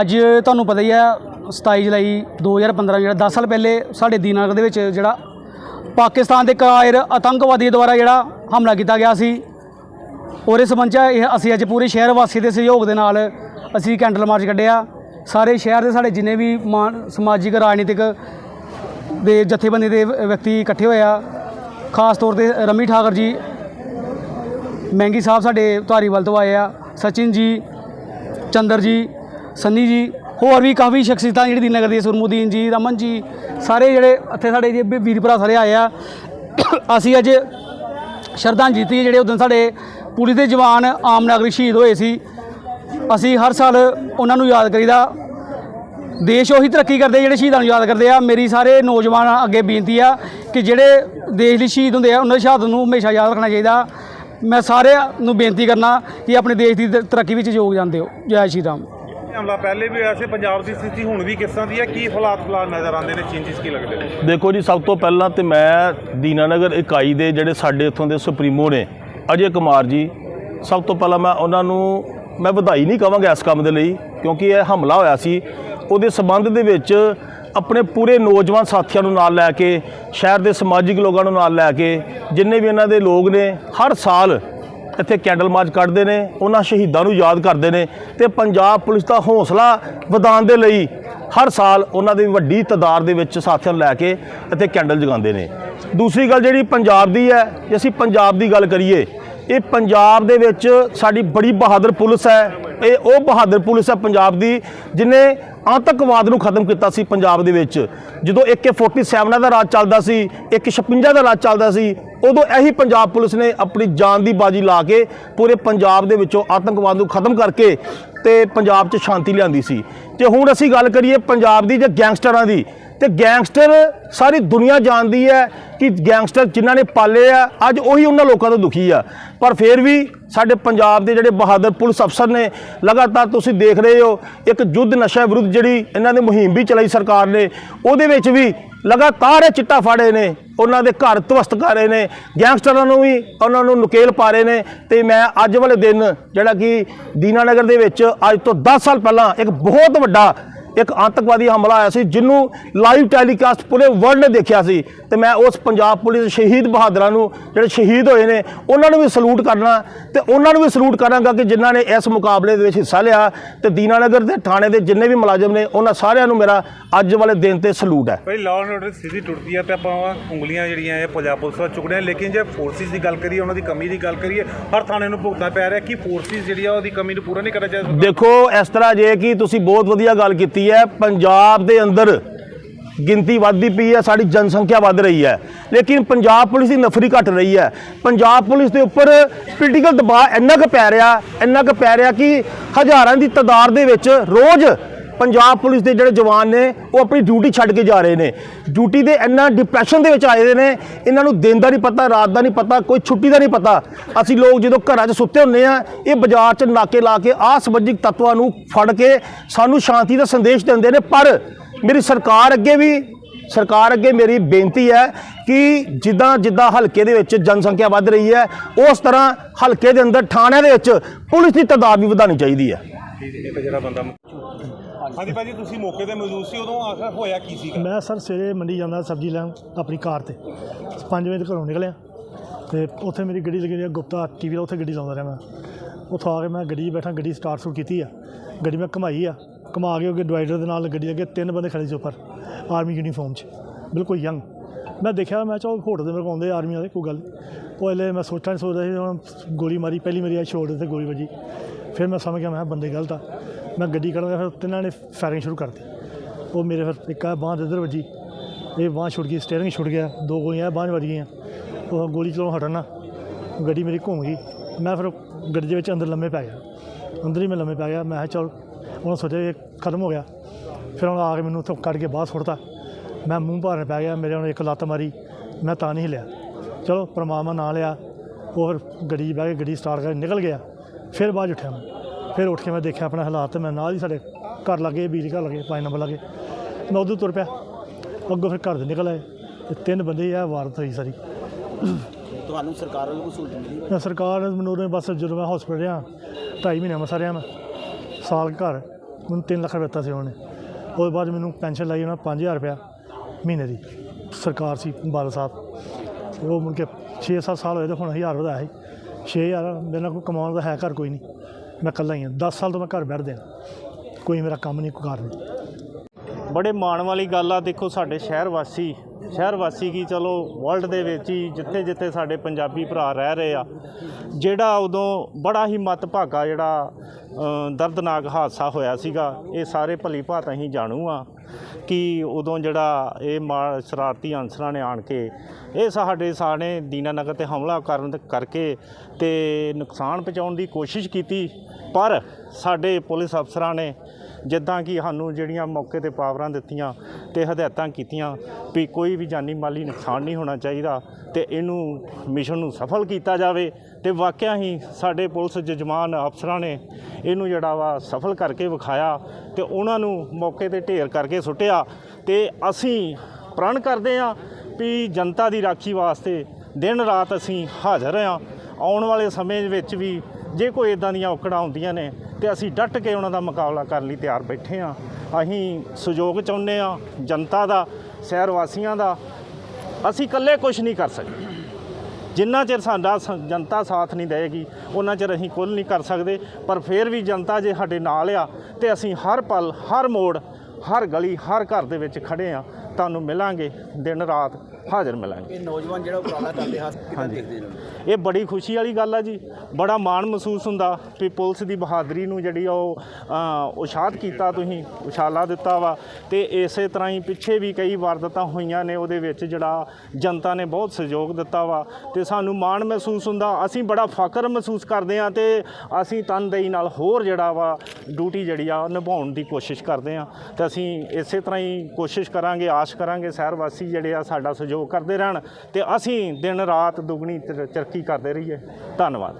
ਅੱਜ ਤੁਹਾਨੂੰ ਪਤਾ ਹੀ ਹੈ 27 ਜੁਲਾਈ 2015 ਜਿਹੜਾ 10 ਸਾਲ ਪਹਿਲੇ ਸਾਡੇ ਦੀਨਾਨਗਰ ਦੇ ਵਿੱਚ ਜਿਹੜਾ ਪਾਕਿਸਤਾਨ ਦੇ ਕਾਇਰ ਆਤੰਕਵਾਦੀ ਦੁਆਰਾ ਜਿਹੜਾ ਹਮਲਾ ਕੀਤਾ ਗਿਆ ਸੀ। ਉਹਦੇ ਸੰਬੰਧ ਇਹ ਅਸੀਂ ਅੱਜ ਪੂਰੇ ਸ਼ਹਿਰ ਵਾਸੀ ਦੇ ਸਹਿਯੋਗ ਦੇ ਨਾਲ ਅਸੀਂ ਕੈਂਡਲ ਮਾਰਚ ਕੱਢਿਆ। ਸਾਰੇ ਸ਼ਹਿਰ ਦੇ ਸਾਡੇ ਜਿੰਨੇ ਵੀ ਮਾਨ, ਸਮਾਜਿਕ, ਰਾਜਨੀਤਿਕ ਦੇ ਜਥੇਬੰਦੀ ਦੇ ਵ- ਵਿਅਕਤੀ ਇਕੱਠੇ ਹੋਏ ਆ। ਖਾਸ ਤੌਰ ਤੇ ਰਮੀ ਠਾਕਰ ਜੀ, ਮਹਿੰਗੀ ਸਾਹਿਬ ਸਾਡੇ ਧਾਰੀਵਾਲ ਤੋਂ ਆਏ ਆ। ਸਚਿਨ ਜੀ, ਚੰਦਰ ਜੀ ਸੰਨੀ ਜੀ, ਹੋਰ ਵੀ ਕਾਫੀ ਸ਼ਖਸੀਅਤਾਂ ਜਿਹੜੀ ਦੀਨਗਰ ਦੀ ਸੁਰਮੁਦੀਨ ਜੀ, ਰਮਨ ਜੀ, ਸਾਰੇ ਜਿਹੜੇ ਇੱਥੇ ਸਾਡੇ ਜੀ ਵੀ- ਵੀਰ ਭਰਾ ਸਾਰੇ ਆਏ ਆ। ਅਸੀਂ ਅੱਜ ਸ਼ਰਧਾਂਜਲੀ ਦਿੱਤੀ ਜਿਹੜੇ ਉਦੋਂ ਸਾਡੇ ਪੁਲਿਸ ਦੇ ਜਵਾਨ ਆਮ ਨਾਗਰਿਕ ਸ਼ਹੀਦ ਹੋਏ ਸੀ। ਅਸੀਂ ਹਰ ਸਾਲ ਉਹਨਾਂ ਨੂੰ ਯਾਦ ਕਰੀਦਾ। ਦੇਸ਼ ਉਹੀ ਤਰੱਕੀ ਕਰਦੇ ਜਿਹੜੇ ਸ਼ਹੀਦਾਂ ਨੂੰ ਯਾਦ ਕਰਦੇ ਆ। ਮੇਰੀ ਸਾਰੇ ਨੌਜਵਾਨ ਅੱਗੇ ਬੇਨਤੀ ਆ ਕਿ ਜਿਹੜੇ ਦੇਸ਼ ਲਈ ਸ਼ਹੀਦ ਹੁੰਦੇ ਆ, ਉਹਨਾਂ ਦੀ ਸ਼ਹਾਦਤ ਨੂੰ ਹਮੇਸ਼ਾ ਯਾਦ ਰੱਖਣਾ ਚਾਹੀਦਾ। ਮੈਂ ਸਾਰਿਆਂ ਨੂੰ ਬੇਨਤੀ ਕਰਨਾ ਕਿ ਆਪਣੇ ਦੇਸ਼ ਦੀ ਤ- ਤਰੱਕੀ ਵਿੱਚ ਯੋਗਦਾਨ ਦਿਓ। ਜੈ ਸ਼੍ਰੀ ਰਾਮ। ਹਮਲਾ ਪਹਿਲੇ ਵੀ ਹੋਇਆ ਸੀ, ਪੰਜਾਬ ਦੀ ਸਥਿਤੀ ਹੁਣ ਵੀ ਕਿਸ ਤਰ੍ਹਾਂ ਦੀ ਹੈ? ਕੀ ਹਾਲਾਤ ਫਿਲਹਾਲ ਨਜ਼ਰ ਆਉਂਦੇ ਨੇ? ਚੇਂਜਸ ਕੀ ਲੱਗਦੇ ਨੇ? ਦੇਖੋ ਜੀ, ਸਭ ਤੋਂ ਪਹਿਲਾਂ ਤੇ ਮੈਂ ਦੀਨਾਨਗਰ ਇਕਾਈ ਦੇ ਜਿਹੜੇ ਸਾਡੇ ਇੱਥੋਂ ਦੇ ਸੁਪਰੀਮੋ ਨੇ, ਅਜੇ ਕੁਮਾਰ ਜੀ, ਸਭ ਤੋਂ ਪਹਿਲਾਂ ਮੈਂ ਉਹਨਾਂ ਨੂੰ, ਮੈਂ ਵਧਾਈ ਨਹੀਂ ਕਵਾਂਗਾ ਇਸ ਕੰਮ ਦੇ ਲਈ, ਕਿਉਂਕਿ ਇਹ ਹਮਲਾ ਹੋਇਆ ਸੀ। ਉਹਦੇ ਸਬੰਧ ਦੇ ਵਿੱਚ ਆਪਣੇ ਪੂਰੇ ਨੌਜਵਾਨ ਸਾਥੀਆਂ ਨੂੰ ਨਾਲ ਲੈ ਕੇ, ਸ਼ਹਿਰ ਦੇ ਸਮਾਜਿਕ ਲੋਕਾਂ ਨੂੰ ਨਾਲ ਲੈ ਕੇ, ਜਿੰਨੇ ਵੀ ਇਹਨਾਂ ਦੇ ਲੋਕ ਨੇ, ਹਰ ਸਾਲ ਇੱਥੇ ਕੈਂਡਲ ਮਾਰਚ ਕੱਢਦੇ ਨੇ, ਉਹਨਾਂ ਸ਼ਹੀਦਾਂ ਨੂੰ ਯਾਦ ਕਰਦੇ ਨੇ ਤੇ ਪੰਜਾਬ ਪੁਲਿਸ ਦਾ ਹੌਸਲਾ ਵਧਾਉਣ ਦੇ ਲਈ ਹਰ ਸਾਲ ਉਹਨਾਂ ਦੀ ਵੱਡੀ ਤਾਦਾਦ ਦੇ ਵਿੱਚ ਸਾਥੀਆਂ ਲੈ ਕੇ ਇੱਥੇ ਕੈਂਡਲ ਜਗਾਉਂਦੇ ਨੇ। ਦੂਸਰੀ ਗੱਲ ਜਿਹੜੀ ਪੰਜਾਬ ਦੀ ਹੈ, ਜੇ ਅਸੀਂ ਪੰਜਾਬ ਦੀ ਗੱਲ ਕਰੀਏ, ਇਹ ਪੰਜਾਬ ਦੇ ਵਿੱਚ ਸਾਡੀ ਬੜੀ ਬਹਾਦਰ ਪੁਲਿਸ ਹੈ। ਇਹ ਉਹ ਬਹਾਦਰ ਪੁਲਿਸ ਹੈ ਪੰਜਾਬ ਦੀ ਜਿਨੇ ਆਤੰਕਵਾਦ ਨੂੰ ਖਤਮ ਕੀਤਾ ਸੀ ਪੰਜਾਬ ਦੇ ਵਿੱਚ। ਜਦੋਂ AK47 ਦਾ ਰਾਜ ਚੱਲਦਾ ਸੀ AK56 ਦਾ ਰਾਜ ਚੱਲਦਾ ਸੀ ਉਦੋਂ ਇਹੀ ਪੰਜਾਬ ਪੁਲਿਸ ਨੇ ਆਪਣੀ ਜਾਨ ਦੀ ਬਾਜੀ ਲਾ ਕੇ ਪੂਰੇ ਪੰਜਾਬ ਦੇ ਵਿੱਚੋਂ ਆਤੰਕਵਾਦ ਨੂੰ ਖਤਮ ਕਰਕੇ ਤੇ ਪੰਜਾਬ 'ਚ ਸ਼ਾਂਤੀ ਲਿਆਂਦੀ ਸੀ। ਤੇ ਹੁਣ ਅਸੀਂ ਗੱਲ ਕਰੀਏ ਪੰਜਾਬ ਦੀ ਜਾਂ ਗੈਂਗਸਟਰਾਂ ਦੀ। ਤੇ ਗੈਂਗਸਟਰ ਸਾਰੀ ਦੁਨੀਆ ਜਾਣਦੀ ਹੈ ਕਿ ਗੈਂਗਸਟਰ ਜਿਨ੍ਹਾਂ ਨੇ ਪਾਲੇ ਆ, ਅੱਜ ਉਹੀ ਉਹਨਾਂ ਲੋਕਾਂ ਤੋਂ ਦੁਖੀ ਆ। ਪਰ ਫਿਰ ਵੀ ਸਾਡੇ ਪੰਜਾਬ ਦੇ ਜਿਹੜੇ ਬਹਾਦਰ ਪੁਲਿਸ ਅਫਸਰ ਨੇ, ਲਗਾਤਾਰ ਤੁਸੀਂ ਦੇਖ ਰਹੇ ਹੋ, ਇੱਕ ਯੁੱਧ ਨਸ਼ਾ ਵਿਰੁੱਧ ਜਿਹੜੀ ਇਹਨਾਂ ਨੇ ਮੁਹਿੰਮ ਵੀ ਚਲਾਈ ਸਰਕਾਰ ਨੇ, ਉਹਦੇ ਵਿੱਚ ਵੀ ਲਗਾਤਾਰ ਇਹ ਚਿੱਟਾ ਫਾੜੇ ਨੇ, ਉਹਨਾਂ ਦੇ ਘਰ ਧਵਸਤ ਕਰ ਰਹੇ ਨੇ, ਗੈਂਗਸਟਰਾਂ ਨੂੰ ਵੀ ਉਹਨਾਂ ਨੂੰ ਨੁਕੇਲ ਪਾ ਰਹੇ ਨੇ ਤੇ ਮੈਂ ਅੱਜ ਵਾਲੇ ਦਿਨ ਜਿਹੜਾ ਕਿ ਦੀਨਾਨਗਰ ਦੇ ਵਿੱਚ ਅੱਜ ਤੋਂ 10 ਸਾਲ ਪਹਿਲਾਂ ਇੱਕ ਬਹੁਤ ਵੱਡਾ ਇੱਕ ਆਤੰਕਵਾਦੀ ਹਮਲਾ ਆਇਆ ਸੀ ਜਿਹਨੂੰ ਲਾਈਵ ਟੈਲੀਕਾਸਟ ਪੂਰੇ ਵਰਲਡ ਨੇ ਦੇਖਿਆ ਸੀ। ਤੇ ਮੈਂ ਉਸ ਪੰਜਾਬ ਪੁਲਿਸ ਸ਼ਹੀਦ ਬਹਾਦਰਾਂ ਨੂੰ ਜਿਹੜੇ ਸ਼ਹੀਦ ਹੋਏ ਨੇ ਉਹਨਾਂ ਨੂੰ ਵੀ ਸਲੂਟ ਕਰਨਾ ਤੇ ਉਹਨਾਂ ਨੂੰ ਵੀ ਸਲੂਟ ਕਰਾਂਗਾ ਕਿ ਜਿਨ੍ਹਾਂ ਨੇ ਇਸ ਮੁਕਾਬਲੇ ਦੇ ਵਿੱਚ ਹਿੱਸਾ ਲਿਆ ਤੇ ਦੀਨਾਨਗਰ ਦੇ ਥਾਣੇ ਦੇ ਜਿੰਨੇ ਵੀ ਮੁਲਾਜ਼ਮ ਨੇ ਉਹਨਾਂ ਸਾਰਿਆਂ ਨੂੰ ਮੇਰਾ ਅੱਜ ਵਾਲੇ ਦਿਨ ਤੇ ਸਲੂਟ ਹੈ। ਭਾਈ ਲਾਅ ਐਂਡ ਆਰਡਰ ਸਥਿਤੀ ਟੁੱਟਦੀ ਹੈ ਤੇ ਆਪਾਂ ਉਂਗਲੀਆਂ ਜਿਹੜੀਆਂ ਇਹ ਪੰਜਾਬ ਪੁਲਿਸ ਦਾ ਚੁੱਕਦੇ ਹਾਂ ਲੇਕਿਨ ਜੇ ਫੋਰਸਿਸ ਦੀ ਗੱਲ ਕਰੀਏ ਉਹਨਾਂ ਦੀ ਕਮੀ ਦੀ ਗੱਲ ਕਰੀਏ ਹਰ ਥਾਣੇ ਨੂੰ ਭੁਗਤਣਾ ਪੈ ਰਿਹਾ ਕਿ ਫੋਰਸਿਸ ਜਿਹੜੀ ਆ ਉਹਦੀ ਕਮੀ ਨੂੰ ਪੂਰਾ ਨਹੀਂ ਕਰਨਾ ਚਾਹੀਦਾ। ਦੇਖੋ ਇਸ ਤਰ੍ਹਾਂ ਜੇ ਕਿ ਤੁਸੀਂ ਬਹੁਤ ਵਧੀਆ ਗੱਲ ਕੀਤੀ ਹੈ, ਪੰਜਾਬ ਦੇ ਅੰਦਰ ਗਿਣਤੀ ਵੱਧਦੀ ਪਈ ਹੈ, ਸਾਡੀ ਜਨਸੰਖਿਆ ਵੱਧ ਰਹੀ ਹੈ। ਲੇਕਿਨ ਪੰਜਾਬ ਪੁਲਿਸ ਦੀ ਨਫਰੀ ਘਟ ਰਹੀ ਹੈ। ਪੰਜਾਬ ਪੁਲਿਸ ਦੇ ਉੱਪਰ ਪੋਲੀਟੀਕਲ ਦਬਾਅ ਇੰਨਾ ਕੁ ਪੈ ਰਿਹਾ, ਇੰਨਾ ਕੁ ਪੈ ਰਿਹਾ ਕਿ ਹਜ਼ਾਰਾਂ ਦੀ ਤਾਦਾਦ ਦੇ ਵਿੱਚ ਰੋਜ਼ ਪੰਜਾਬ ਪੁਲਿਸ ਦੇ ਜਿਹੜੇ ਜਵਾਨ ਨੇ, ਉਹ ਆਪਣੀ ਡਿਊਟੀ ਛੱਡ ਕੇ ਜਾ ਰਹੇ ਨੇ। ਡਿਊਟੀ ਦੇ ਇੰਨਾ ਡਿਪਰੈਸ਼ਨ ਦੇ ਵਿੱਚ ਆਏ ਦੇ ਨੇ, ਇਹਨਾਂ ਨੂੰ ਦਿਨ ਦਾ ਨਹੀਂ ਪਤਾ, ਰਾਤ ਦਾ ਨਹੀਂ ਪਤਾ, ਕੋਈ ਛੁੱਟੀ ਦਾ ਨਹੀਂ ਪਤਾ। ਅਸੀਂ ਲੋਕ ਜਦੋਂ ਘਰਾਂ 'ਚ ਸੁੱਤੇ ਹੁੰਦੇ ਆ, ਇਹ ਬਾਜ਼ਾਰ 'ਚ ਨਾਕੇ ਲਾ ਕੇ ਆਹ ਸਮਾਜਿਕ ਤੱਤਵਾਂ ਨੂੰ ਫੜ ਕੇ ਸਾਨੂੰ ਸ਼ਾਂਤੀ ਦਾ ਸੰਦੇਸ਼ ਦਿੰਦੇ ਨੇ। ਪਰ ਮੇਰੀ ਸਰਕਾਰ ਅੱਗੇ ਵੀ, ਸਰਕਾਰ ਅੱਗੇ ਮੇਰੀ ਬੇਨਤੀ ਹੈ ਕਿ ਜਿੱਦਾਂ ਜਿੱਦਾਂ ਹਲਕੇ ਦੇ ਵਿੱਚ ਜਨਸੰਖਿਆ ਵੱਧ ਰਹੀ ਹੈ, ਉਸ ਤਰ੍ਹਾਂ ਹਲਕੇ ਦੇ ਅੰਦਰ ਥਾਣਿਆਂ ਦੇ ਵਿੱਚ ਪੁਲਿਸ ਦੀ ਤਾਦਾਦ ਵੀ ਵਧਾਉਣੀ ਚਾਹੀਦੀ ਹੈ। ਹਾਂਜੀ। ਭਾਜੀ ਤੁਸੀਂ ਮੌਕੇ ਤੇ ਮੌਜੂਦ ਸੀ ਉਦੋਂ ਆਖਰ ਹੋਇਆ ਕੀ ਸੀਗਾ? ਮੈਂ ਸਰ ਸਵੇਰੇ ਮੰਡੀ ਜਾਂਦਾ ਸਬਜ਼ੀ ਲੈਣ ਆਪਣੀ ਕਾਰ ਤੇ। 5 ਵਜੇ ਘਰੋਂ ਨਿਕਲਿਆ ਤੇ ਉੱਥੇ ਮੇਰੀ ਗੱਡੀ ਲੱਗੀ ਰਹੀ ਗੁਪਤਾ ਟੀਵੀ ਦਾ ਉੱਥੇ ਗੱਡੀ ਲਾਉਂਦਾ ਰਿਹਾ ਮੈਂ। ਉੱਥੋਂ ਆ ਕੇ ਮੈਂ ਗੱਡੀ 'ਚ ਬੈਠਾ ਗੱਡੀ ਸਟਾਰਟ ਸ਼ੁਰੂ ਕੀਤੀ ਆ। ਗੱਡੀ ਮੈਂ ਘਮਾਈ ਆ ਘਮਾ ਕੇ ਅੱਗੇ ਡਿਵਾਈਡਰ ਦੇ ਨਾਲ ਗੱਡੀ ਅੱਗੇ ਤਿੰਨ ਬੰਦੇ ਖੜੇ ਸੀ ਉੱਪਰ ਆਰਮੀ ਯੂਨੀਫਾਰਮ 'ਚ। ਬਿਲਕੁਲ ਯੰਗ ਮੈਂ ਦੇਖਿਆ ਮੈਂ ਚਾਹ ਫੋਟੋ ਦੇ ਮੇਰੇ ਕੋਲ ਆਉਂਦੇ ਆਰਮੀ ਵਾਲੇ ਕੋਈ ਗੱਲ ਨਹੀਂ। ਉਹ ਹਲੇ ਮੈਂ ਸੋਚਾਂ ਨਹੀਂ ਸੋਚਦਾ ਸੀ ਹੁਣ ਗੋਲੀ ਮਾਰੀ ਪਹਿਲੀ ਮੇਰੀ ਆ ਸ਼ੋਲਡਰ ਤੇ ਗੋਲੀ ਵੱਜੀ। ਫਿਰ ਮੈਂ ਸਮਝ ਗਿਆ ਮੈਂ ਕਿਹਾ ਬੰਦੇ ਗਲਤ ਆ। ਮੈਂ ਗੱਡੀ ਕੱਢ ਕੱਢਦਾ ਫਿਰ ਤਿੰਨਾਂ ਨੇ ਫਾਇਰਿੰਗ ਸ਼ੁਰੂ ਕਰਤੀ। ਉਹ ਮੇਰੇ ਫਿਰ ਇੱਕ ਆ ਬਾਂਹ ਇੱਧਰ ਵੱਜੀ। ਇਹ ਬਾਂਹ ਛੁੱਟ ਗਈ ਸਟੀਅਰਿੰਗ ਛੁੱਟ ਗਿਆ। ਦੋ ਗੋਲੀਆਂ ਬਾਂਹ ਵੱਜ ਗਈਆਂ। ਉਹ ਗੋਲੀ ਚਲਾਉਣ ਹਟਣਾ ਗੱਡੀ ਮੇਰੀ ਘੁੰਮ ਗਈ। ਮੈਂ ਫਿਰ ਗੱਡੀ ਦੇ ਵਿੱਚ ਅੰਦਰ ਲੰਮੇ ਪੈ ਗਿਆ। ਅੰਦਰ ਹੀ ਮੈਂ ਲੰਮੇ ਪੈ ਗਿਆ। ਮੈਂ ਕਿਹਾ ਚਲ, ਉਹਨਾਂ ਸੋਚਿਆ ਇਹ ਖਤਮ ਹੋ ਗਿਆ। ਫਿਰ ਉਹਨਾਂ ਆ ਕੇ ਮੈਨੂੰ ਉੱਥੋਂ ਕੱਢ ਕੇ ਬਾਹਰ ਸੁੱਟਤਾ। ਮੈਂ ਮੂੰਹ ਭਾਰਨ ਪੈ ਗਿਆ। ਮੇਰੇ ਉਹਨੇ ਇੱਕ ਲੱਤ ਮਾਰੀ। ਮੈਂ ਤਾਂ ਨਹੀਂ ਲਿਆ ਚਲੋ, ਪਰਮਾਤਮਾ ਨਾਂ ਲਿਆ ਉਹ ਫਿਰ ਗੱਡੀ 'ਚ ਬਹਿ ਕੇ ਗੱਡੀ ਸਟਾਰਟ ਕਰਕੇ ਨਿਕਲ ਗਿਆ। ਫਿਰ ਬਾਅਦ 'ਚ ਉੱਠਿਆ ਮੈਂ। ਫਿਰ ਉੱਠ ਕੇ ਮੈਂ ਦੇਖਿਆ ਆਪਣਾ ਹਾਲਾਤ ਤੇ ਮੈਂ ਨਾਲ ਹੀ ਸਾਡੇ ਘਰ ਲੱਗੇ ਬਿਜਲੀ ਘਰ ਲੱਗੇ ਪੰਜ ਨੰਬਰ ਲੱਗੇ। ਮੈਂ ਉਦੋਂ ਤੁਰ ਪਿਆ। ਅੱਗੋਂ ਫਿਰ ਘਰ ਦੇ ਨਿਕਲ ਆਏ ਤੇ ਤਿੰਨ ਬੰਦੇ ਆ ਵਾਰਤ ਹੋਈ ਸਾਰੀ। ਤੁਹਾਨੂੰ ਸਰਕਾਰ ਵੱਲੋਂ ਕੋਈ ਸਹੂਲਤ ਮਿਲੀ ਸਰਕਾਰ ਮੈਨੂੰ ਉਹਨੇ ਬਸ ਜਦੋਂ ਮੈਂ ਹਸਪੀਟਲ ਰਿਹਾ ਢਾਈ ਮਹੀਨੇ ਮੈਂ ਰਿਹਾ ਮੈਂ ਸਾਲ ਘਰ ਮੈਨੂੰ 3 ਲੱਖ ਰੁਪਏ ਦਿੱਤਾ ਸੀ ਉਹਨੇ। ਉਹਦੇ ਬਾਅਦ ਮੈਨੂੰ ਪੈਨਸ਼ਨ ਲਾਈ ਉਹਨਾਂ 5000 ਰੁਪਇਆ ਮਹੀਨੇ ਦੀ ਸਰਕਾਰ ਸੀ ਬਾਦਲ ਸਾਹਿਬ। ਉਹ ਮੁੜ ਕੇ 6-7 ਸਾਲ ਹੋਏ ਤੇ ਹੁਣ 1000 ਵਧਾਇਆ ਸੀ। 6000 ਮੇਰੇ ਨਾਲ ਕੋਈ ਕਮਾਉਣ ਦਾ ਹੈ ਘਰ ਕੋਈ ਨਹੀਂ। ਮੈਂ ਇਕੱਲਾ ਹੀ ਹਾਂ 10 ਸਾਲ ਤੋਂ ਮੈਂ ਘਰ ਬੈਠਦੇ ਹਾਂ। ਕੋਈ ਮੇਰਾ ਕੰਮ ਨਹੀਂ, ਕੋਈ ਕਾਰ ਨਹੀਂ। ਬੜੇ ਮਾਣ ਵਾਲੀ ਗੱਲ ਆ, ਦੇਖੋ ਸਾਡੇ ਸ਼ਹਿਰ ਵਾਸੀ ਸ਼ਹਿਰ ਵਾਸੀ ਕੀ ਚਲੋ ਵਰਲਡ ਦੇ ਵਿੱਚ ਹੀ ਜਿੱਥੇ ਜਿੱਥੇ ਸਾਡੇ ਪੰਜਾਬੀ ਭਰਾ ਰਹਿ ਰਹੇ ਆ, ਜਿਹੜਾ ਉਦੋਂ ਬੜਾ ਹੀ ਮਤਭਾਗਾ ਜਿਹੜਾ ਦਰਦਨਾਕ ਹਾਦਸਾ ਹੋਇਆ ਸੀਗਾ, ਇਹ ਸਾਰੇ ਭਲੀ ਭਾਤ ਅਸੀਂ ਜਾਣੂ ਆ ਕਿ ਉਦੋਂ ਜਿਹੜਾ ਇਹ ਮਾ, ਸ਼ਰਾਰਤੀ ਅਨਸਰਾਂ ਨੇ ਆਣ ਕੇ, ਇਹ ਸਾਡੇ ਸਾਨੇ ਦੀਨਾਨਗਰ ਤੇ ਹਮਲਾ ਕਰਨ ਕਰਕੇ ਤੇ ਨੁਕਸਾਨ ਪਹੁੰਚਾਉਣ ਦੀ ਕੋਸ਼ਿਸ਼ ਕੀਤੀ, ਪਰ ਸਾਡੇ ਪੁਲਿਸ ਅਫਸਰਾਂ ਨੇ ਜਿੱਦਾਂ ਕਿ ਸਾਨੂੰ ਜਿਹੜੀਆਂ ਮੌਕੇ ਤੇ ਪਾਵਰਾਂ ਦਿੱਤੀਆਂ ਤੇ ਹਦਾਇਤਾਂ ਕੀਤੀਆਂ ਵੀ ਕੋਈ ਕੋਈ ਵੀ ਜਾਨੀ ਮਾਲੀ ਨੁਕਸਾਨ ਨਹੀਂ ਹੋਣਾ ਚਾਹੀਦਾ ਤੇ ਇਹਨੂੰ ਮਿਸ਼ਨ ਨੂੰ ਸਫਲ ਕੀਤਾ ਜਾਵੇ ਤੇ ਵਾਕਿਆ ਹੀ ਸਾਡੇ ਪੁਲਿਸ ਜਜਮਾਨ ਅਫਸਰਾਂ ਨੇ ਇਹਨੂੰ ਜਿਹੜਾ ਵਾ ਸਫਲ ਕਰਕੇ ਵਿਖਾਇਆ ਤੇ ਉਹਨਾਂ ਨੂੰ ਮੌਕੇ ਤੇ ਢੇਰ ਕਰਕੇ ਸੁੱਟਿਆ ਤੇ ਅਸੀਂ ਪ੍ਰਣ ਕਰਦੇ ਹਾਂ ਵੀ ਜਨਤਾ ਦੀ ਰਾਖੀ ਵਾਸਤੇ ਦਿਨ ਰਾਤ ਅਸੀਂ ਹਾਜ਼ਰ ਹਾਂ। ਆਉਣ ਵਾਲੇ ਸਮੇਂ ਵਿੱਚ ਵੀ ਜੇ ਕੋਈ ਇਦਾਂ ਦੀਆਂ ਔਕੜਾਂ ਆਉਂਦੀਆਂ ਨੇ ਤੇ ਅਸੀਂ ਡਟ ਕੇ ਉਹਨਾਂ ਦਾ ਮੁਕਾਬਲਾ ਕਰਨ ਲਈ ਤਿਆਰ ਬੈਠੇ ਹਾਂ। ਅਸੀਂ ਸਹਿਯੋਗ ਚਾਹੁੰਦੇ ਹਾਂ ਜਨਤਾ ਦਾ ਸ਼ਹਿਰ ਵਾਸੀਆਂ ਦਾ, ਅਸੀਂ ਇਕੱਲੇ ਕੁਝ ਨਹੀਂ ਕਰ ਸਕਦੇ। ਜਿੰਨਾ ਚਿਰ ਸਾਡਾ ਸ- ਜਨਤਾ ਸਾਥ ਨਹੀਂ ਦੇਗੀ, ਉਹਨਾਂ ਚਿਰ ਅਸੀਂ ਕੁਝ ਨਹੀਂ ਕਰ ਸਕਦੇ, ਪਰ ਫਿਰ ਵੀ ਜਨਤਾ ਜੇ ਸਾਡੇ ਨਾਲ ਆ, ਤੇ ਅਸੀਂ ਹਰ ਪਲ, ਹਰ ਮੋੜ, ਹਰ ਗਲੀ, ਹਰ ਘਰ ਦੇ ਵਿੱਚ ਖੜੇ ਆ, ਤੁਹਾਨੂੰ ਮਿਲਾਂਗੇ ਦਿਨ ਰਾਤ। ਹਾਜ਼ਰ ਮਿਲਾਂਗੇ। ਇਹ ਨੌਜਵਾਨ ਜਿਹੜਾ ਉਪਰਾਲਾ ਕਰਦੇ ਹੱਥ ਕਿਦਾਂ ਦੇਖਦੇ ਨੇ। ਇਹ ਬੜੀ ਖੁਸ਼ੀ ਵਾਲੀ ਗੱਲ ਆ ਜੀ। ਬੜਾ ਮਾਣ ਮਹਿਸੂਸ ਹੁੰਦਾ ਵੀ ਪੁਲਿਸ ਦੀ ਬਹਾਦਰੀ ਨੂੰ ਜਿਹੜੀ ਉਹ ਉਸ਼ਾਦ ਕੀਤਾ ਤੁਸੀਂ ਉਛਾਲਾ ਦਿੱਤਾ ਵਾ। ਤੇ ਇਸੇ ਤਰ੍ਹਾਂ ਹੀ ਪਿੱਛੇ ਵੀ ਕਈ ਵਾਰਦਾਤਾਂ ਹੋਈਆਂ ਨੇ ਉਹਦੇ ਵਿੱਚ ਜਿਹੜਾ ਜਨਤਾ ਨੇ ਬਹੁਤ ਸਹਿਯੋਗ ਦਿੱਤਾ ਵਾ। ਤੇ ਸਾਨੂੰ ਮਾਣ ਮਹਿਸੂਸ ਹੁੰਦਾ ਅਸੀਂ ਬੜਾ ਫਖਰ ਮਹਿਸੂਸ ਕਰਦੇ ਆ ਤੇ ਅਸੀਂ ਤਨਦੇਹੀ ਨਾਲ ਹੋਰ ਜਿਹੜਾ ਵਾ ਡਿਊਟੀ ਜਿਹੜੀ ਆ ਉਹ ਨਿਭਾਉਣ ਦੀ ਕੋਸ਼ਿਸ਼ ਕਰਦੇ ਆ ਤੇ ਅਸੀਂ ਇਸੇ ਤਰ੍ਹਾਂ ਹੀ ਕੋਸ਼ਿਸ਼ ਕਰਾਂਗੇ ਆਸ ਕਰਾਂਗੇ ਸ਼ਹਿਰ ਵਾਸੀ ਜਿਹੜੇ ਆ ਸਾਡਾ ਸਹਿਯੋਗ ਕਰਦੇ ਰਹਿਣ ਤੇ ਅਸੀਂ ਦਿਨ ਰਾਤ ਦੁੱਗਣੀ ਤਰ- ਤਰੱਕੀ ਕਰਦੇ ਰਹੀਏ। ਧੰਨਵਾਦ।